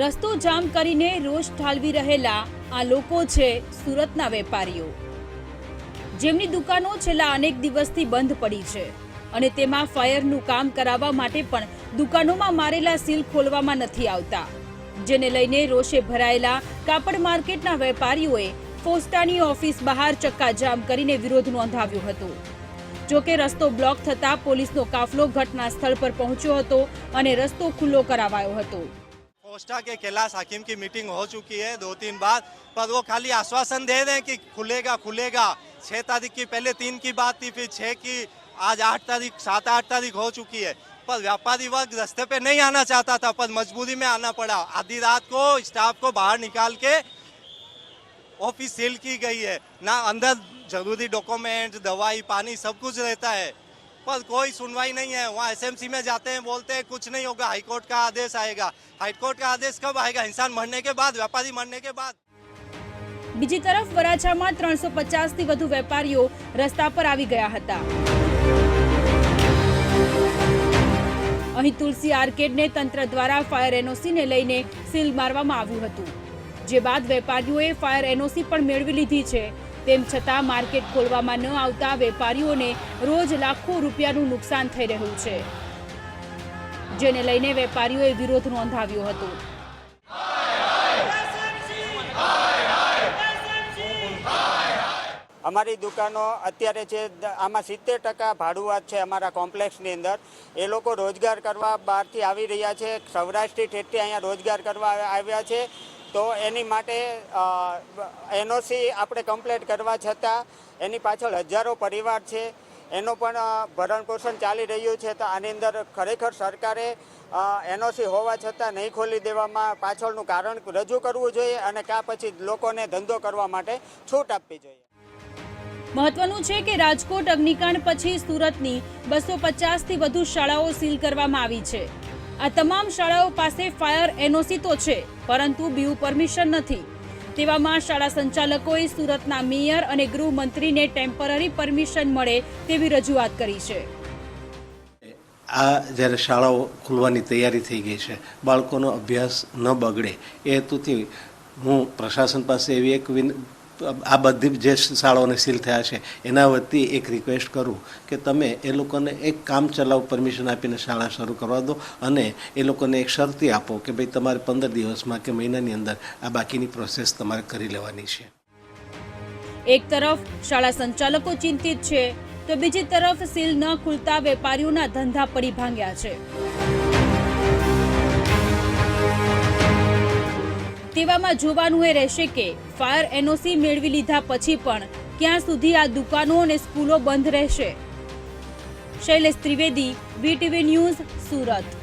રસ્તો જામ કરીને રોષ ઠાલવી રહેલા આ લોકો છે સુરતના વેપારીઓ. જેમની દુકાનો છેલ્લા અનેક દિવસથી બંધ પડી છે અને તેમાં ફાયરનું કામ કરાવવા માટે પણ દુકાનોમાં મારેલા સીલ ખોલવામાં નથી આવતા, જેને લઈને રોષે ભરાયેલા કાપડ માર્કેટના વેપારીઓએ ફોસ્ટાની ઓફિસ બહાર ચક્કાજામ કરીને વિરોધ નોંધાવ્યો હતો. જો કે રસ્તો બ્લોક થતા પોલીસનો કાફલો ઘટના સ્થળ પર પહોંચ્યો હતો અને રસ્તો ખુલ્લો કરાવાયો હતો. पोस्टा के कैलाश हकीम की मीटिंग हो चुकी है दो तीन बार, पर वो खाली आश्वासन दे रहे हैं कि खुलेगा खुलेगा। छह तारीख की, पहले तीन की बात थी, फिर छह की, आज आठ तारीख, सात आठ तारीख हो चुकी है। पर व्यापारी वर्ग रास्ते पे नहीं आना चाहता था, पर मजबूरी में आना पड़ा। आधी रात को स्टाफ को बाहर निकाल के ऑफ़िस सील की गई है। ना अंदर ज़रूरी डॉक्यूमेंट, दवाई, पानी सब कुछ रहता है। पर कोई सुनवाई नहीं है वहाँ एसएमसी में जाते हैं बोलते हैं कुछ नहीं होगा हाईकोर्ट का आदेश आएगा हाईकोर्ट का आदेश कब आएगा इंसान मरने के बाद व्यापारी मरने के बाद બીજી તરફ વરાછામાં ત્રણસો પચાસથી વધુ વેપારીઓ રસ્તા પર આવી ગયા હતા અહીં તુલસી આર્કેડને તંત્ર દ્વારા ફાયર એનઓસીને લઈને સીલ મારવામાં આવ્યું હતું જે બાદ વેપારીઓએ ફાયર એનઓસી પણ મેળવી લીધી છે તેમ છતાં માર્કેટ ખોલવામાં ન આવતા વેપારીઓને રોજ લાખો રૂપિયાનું નુકસાન થઈ રહ્યું છે. જેને લઈને વેપારીઓએ વિરોધ નોંધાવ્યો હતો. અમારી દુકાનો અત્યારે છે આમાં સિત્તેર ટકા ભાડુઆત છે અમારા કોમ્પ્લેક્સની અંદર. એ લોકો રોજગાર કરવા બહારથી આવી રહ્યા છે. સૌરાષ્ટ્રથી ઠેઠથી અહીંયા રોજગાર કરવા આવ્યા- છે. તો એની માટે એનઓસી આપણે કમ્પ્લેટ કરવા છતાં એની પાછળ હજારો પરિવાર છે. એનો પણ ભરણ પોષણ ચાલી રહ્યું છે તો આની અંદર ખરેખર સરકારે એનઓસી હોવા છતાં નહીં ખોલી દેવામાં પાછળનું કારણ રજૂ કરવું જોઈએ અને કાં પછી લોકોને ધંધો કરવા માટે છૂટ આપવી જોઈએ. મહત્વનું છે કે રાજકોટ, અગ્નિકાંડ પછી સુરતની બસો પચાસથી વધુ શાળાઓ સીલ કરવામાં આવી છે. આ તમામ શાળાઓ પાસે ફાયર એનઓસી તો છે, પરંતુ બીયુ પરમિશન નથી. તેવામાં શાળા સંચાલકોએ સુરતના મેયર અને ગૃહમંત્રીને ટેમ્પરરી પરમિશન મળે તેવી રજૂઆત કરી છે. આ જ્યારે શાળાઓ ખુલવાની તૈયારી થઈ ગઈ છે, બાળકોનો અભ્યાસ ન બગડે એ હેતુથી હું પ્રશાસન પાસે એવી એક આ બધી જે શાળાઓને સીલ થયા છે, એના વતી એક રિક્વેસ્ટ કરું કે તમે એ લોકોને એક કામ ચલાવ પરમિશન આપીને શાળા શરૂ કરવા દો અને એ લોકોને એક શરતી આપો કે ભાઈ તમારે પંદર દિવસમાં કે મહિનાની અંદર આ બાકીની પ્રોસેસ તમારે કરી લેવાની છે. એક તરફ શાળા સંચાલકો ચિંતિત છે, તો બીજી તરફ સીલ ન ખુલતા વેપારીઓના ધંધા પડી ભાંગ્યા છે. તેવામાં જોવાનું એ રહેશે કે ફાયર એનઓસી મેળવી લીધા પછી પણ ક્યાં સુધી આ દુકાનો અને સ્કૂલો બંધ રહેશે. Shailesh Trivedi, VTV news, Surat.